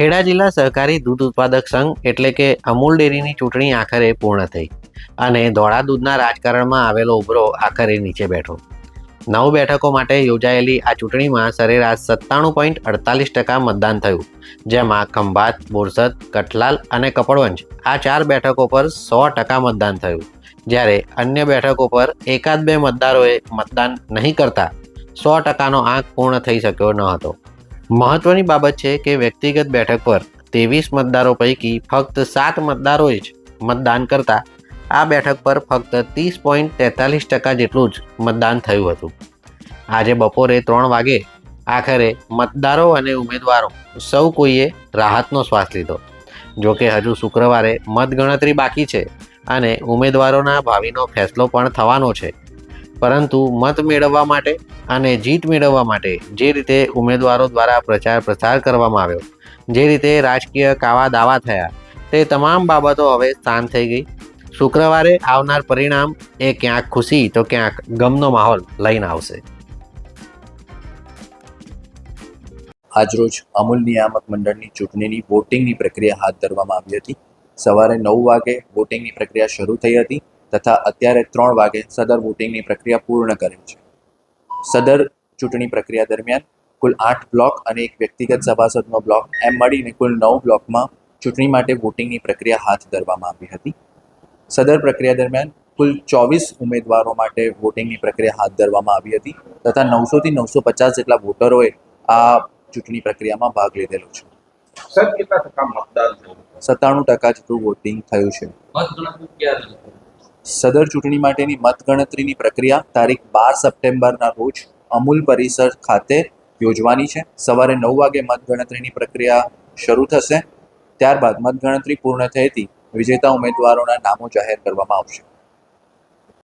ખેડા જિલ્લા સહકારી દૂધ ઉત્પાદક સંઘ એટલે કે અમૂલ ડેરીની ચૂંટણી આખરે પૂર્ણ થઈ અને ધોળા દૂધના રાજકારણમાં આવેલો ઉભરો આખરે નીચે બેઠો. નવ બેઠકો માટે યોજાયેલી આ ચૂંટણીમાં સરેરાશ સત્તાણું પોઈન્ટ અડતાલીસ ટકા મતદાન થયું, જેમાં ખંભાત, બોરસદ, કઠલાલ અને કપડવંજ આ ચાર બેઠકો પર સો ટકા મતદાન થયું. જ્યારે અન્ય બેઠકો પર એકાદ બે મતદારોએ મતદાન નહીં કરતા સો ટકાનો આંક પૂર્ણ થઈ શક્યો ન હતો. મહત્વની બાબત છે કે વ્યક્તિગત બેઠક પર ત્રેવીસ મતદારો પૈકી ફક્ત સાત મતદારોએ જ મતદાન કરતા. આ બેઠક પર ફક્ત ત્રીસ પોઈન્ટ તેતાલીસ ટકા જેટલું જ મતદાન થયું હતું. આજે બપોરે ત્રણ વાગે આખરે મતદારો અને ઉમેદવારો સૌ કોઈએ રાહતનો શ્વાસ લીધો. જોકે હજુ શુક્રવારે મતગણતરી બાકી છે અને ઉમેદવારોના ભાવિનો ફેસલો પણ થવાનો છે. પરંતુ મત મેળવવા માટે અને જીત મેળવવા માટે જે રીતે ઉમેદવારો દ્વારા પ્રચાર પ્રસાર કરવામાં આવ્યો, જે રીતે રાજકીય કાવા દાવા થયા, તે તમામ બાબતો હવે શાંત થઈ ગઈ. શુક્રવારે આવનાર પરિણામ એ ક્યાંક ખુશી તો ક્યાંક ગમનો માહોલ લઈને આવશે. આજરોજ અમૂલ નિયામક મંડળની ચૂંટણીની વોટિંગની પ્રક્રિયા હાથ ધરવામાં આવી હતી. સવારે નવ વાગે વોટિંગની પ્રક્રિયા શરૂ થઈ હતી તથા અત્યારે ત્રણ વાગે સદર વોટિંગની પ્રક્રિયા પૂર્ણ કરેલ છે. સદર ચૂંટણી પ્રક્રિયા દરમિયાન કુલ આઠ બ્લોક અને એક વ્યક્તિગત સભાસદનો બ્લોક. એમ મળીને કુલ નવ બ્લોકમાં ચૂંટણી માટે વોટિંગની પ્રક્રિયા હાથ ધરવામાં આવી હતી. સદર પ્રક્રિયા દરમિયાન કુલ ચોવીસ ઉમેદવારો માટે વોટિંગની પ્રક્રિયા હાથ ધરવામાં આવી હતી તથા નવસોથી નવસો પચાસ જેટલા વોટરોએ આ ચૂંટણી પ્રક્રિયામાં ભાગ લીધેલો છે. સત્તાણું ટકા જેટલું વોટિંગ થયું છે? સદર ચૂંટણી માટેની મતગણતરીની પ્રક્રિયા તારીખ બાર સપ્ટેમ્બરના રોજ અમૂલ પરિસર ખાતે યોજવાની છે. સવારે નવ વાગે મતગણતરીની પ્રક્રિયા શરૂ થશે. ત્યારબાદ મતગણતરી પૂર્ણ થયેથી વિજેતા ઉમેદવારોના નામો જાહેર કરવામાં આવશે.